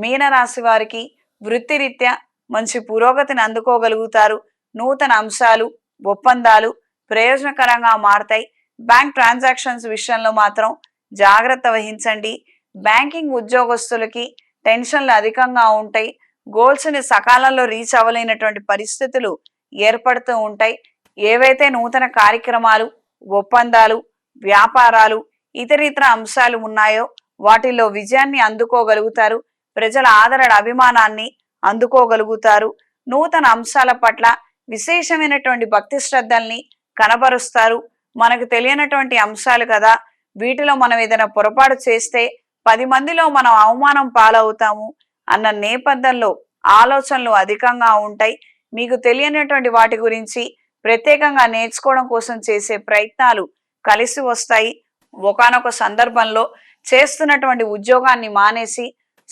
మీనరాశి వారికి వృత్తిరీత్యా మంచి పురోగతిని అందుకోగలుగుతారు. నూతన అంశాలు ఒప్పందాలు ప్రయోజనకరంగా మారతాయి. బ్యాంక్ ట్రాన్సాక్షన్స్ విషయంలో మాత్రం జాగ్రత్త వహించండి. బ్యాంకింగ్ ఉద్యోగస్తులకి టెన్షన్లు అధికంగా ఉంటాయి. గోల్స్ని సకాలంలో రీచ్ అవ్వలేనటువంటి పరిస్థితులు ఏర్పడుతూ ఉంటాయి. ఏవైతే నూతన కార్యక్రమాలు ఒప్పందాలు వ్యాపారాలు ఇతర ఇతర అంశాలు ఉన్నాయో వాటిల్లో విజయాన్ని అందుకోగలుగుతారు. ప్రజల ఆదరణ అభిమానాన్ని అందుకోగలుగుతారు. నూతన అంశాల పట్ల విశేషమైనటువంటి భక్తి శ్రద్ధల్ని కనబరుస్తారు. మనకు తెలియనటువంటి అంశాలు కదా వీటిలో మనం ఏదైనా పొరపాటు చేస్తే పది మందిలో మనం అవమానం పాలవుతాము అన్న నేపథ్యంలో ఆలోచనలు అధికంగా ఉంటాయి. మీకు తెలియనటువంటి వాటి గురించి ప్రత్యేకంగా నేర్చుకోవడం కోసం చేసే ప్రయత్నాలు కలిసి వస్తాయి. ఒకానొక సందర్భంలో చేస్తున్నటువంటి ఉద్యోగాన్ని మానేసి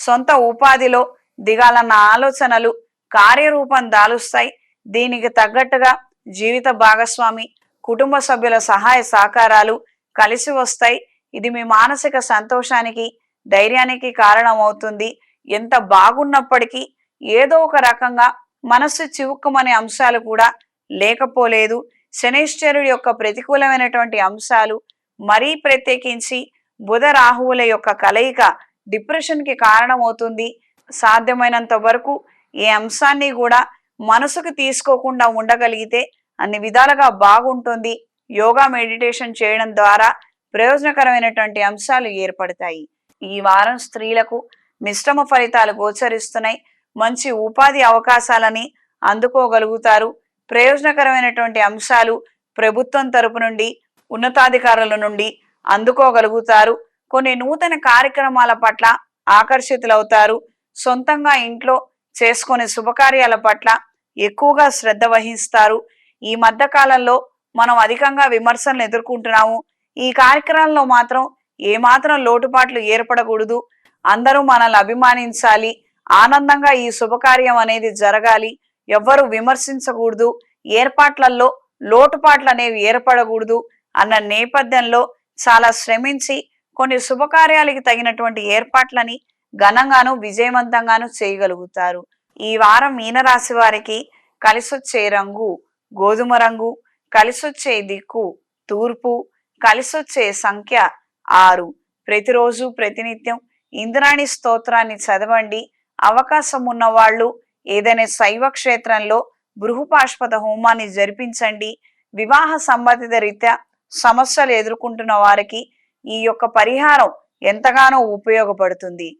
సొంత ఉపాధిలో దిగాలన్న ఆలోచనలు కార్యరూపం దాలుస్తాయి. దీనికి తగ్గట్టుగా జీవిత భాగస్వామి కుటుంబ సభ్యుల సహాయ సహకారాలు కలిసి వస్తాయి. ఇది మీ మానసిక సంతోషానికి ధైర్యానికి కారణమవుతుంది. ఎంత బాగున్నప్పటికీ ఏదో ఒక రకంగా మనస్సు చివుక్కుమనే అంశాలు కూడా లేకపోలేదు. శనేశ్వరుడి యొక్క ప్రతికూలమైనటువంటి అంశాలు మరీ ప్రత్యేకించి బుధ రాహువుల యొక్క కలయిక డిప్రెషన్కి కారణమవుతుంది. సాధ్యమైనంత వరకు ఏ అంశాన్ని కూడా మనసుకు తీసుకోకుండా ఉండగలిగితే అన్ని విధాలుగా బాగుంటుంది. యోగా మెడిటేషన్ చేయడం ద్వారా ప్రయోజనకరమైనటువంటి అంశాలు ఏర్పడతాయి. ఈ వారం స్త్రీలకు మిశ్రమ ఫలితాలు గోచరిస్తున్నాయి. మంచి ఉపాధి అవకాశాలని అందుకోగలుగుతారు. ప్రయోజనకరమైనటువంటి అంశాలు ప్రభుత్వం తరపు నుండి ఉన్నతాధికారుల నుండి అందుకోగలుగుతారు. కొన్ని నూతన కార్యక్రమాల పట్ల ఆకర్షితులవుతారు. సొంతంగా ఇంట్లో చేసుకునే శుభకార్యాల పట్ల ఎక్కువగా శ్రద్ధ వహిస్తారు. ఈ మధ్య కాలంలో మనం అధికంగా విమర్శలను ఎదుర్కొంటున్నాము. ఈ కార్యక్రమంలో మాత్రం ఏమాత్రం లోటుపాట్లు ఏర్పడకూడదు. అందరూ మనల్ని అభిమానించాలి. ఆనందంగా ఈ శుభకార్యం అనేది జరగాలి. ఎవ్వరు విమర్శించకూడదు. ఏర్పాట్లలో లోటుపాట్లు అనేవి ఏర్పడకూడదు అన్న నేపథ్యంలో చాలా శ్రమించి కొన్ని శుభకార్యాలకి తగినటువంటి ఏర్పాట్లని ఘనంగాను విజయవంతంగాను చేయగలుగుతారు. ఈ వారం మీనరాశి వారికి కలిసొచ్చే రంగు గోధుమ రంగు కలిసొచ్చే దిక్కు తూర్పు కలిసొచ్చే సంఖ్య ఆరు. ప్రతిరోజు ప్రతినిత్యం ఇంద్రాణి స్తోత్రాన్ని చదవండి. అవకాశం ఉన్న వాళ్ళు ఏదైనా శైవ క్షేత్రంలో బృహపాష్పద హోమాన్ని జరిపించండి. వివాహ సంబంధిత రీత్యా సమస్యలు ఎదుర్కొంటున్న వారికి ఈ యొక్క పరిహారం ఎంతగానో ఉపయోగపడుతుంది.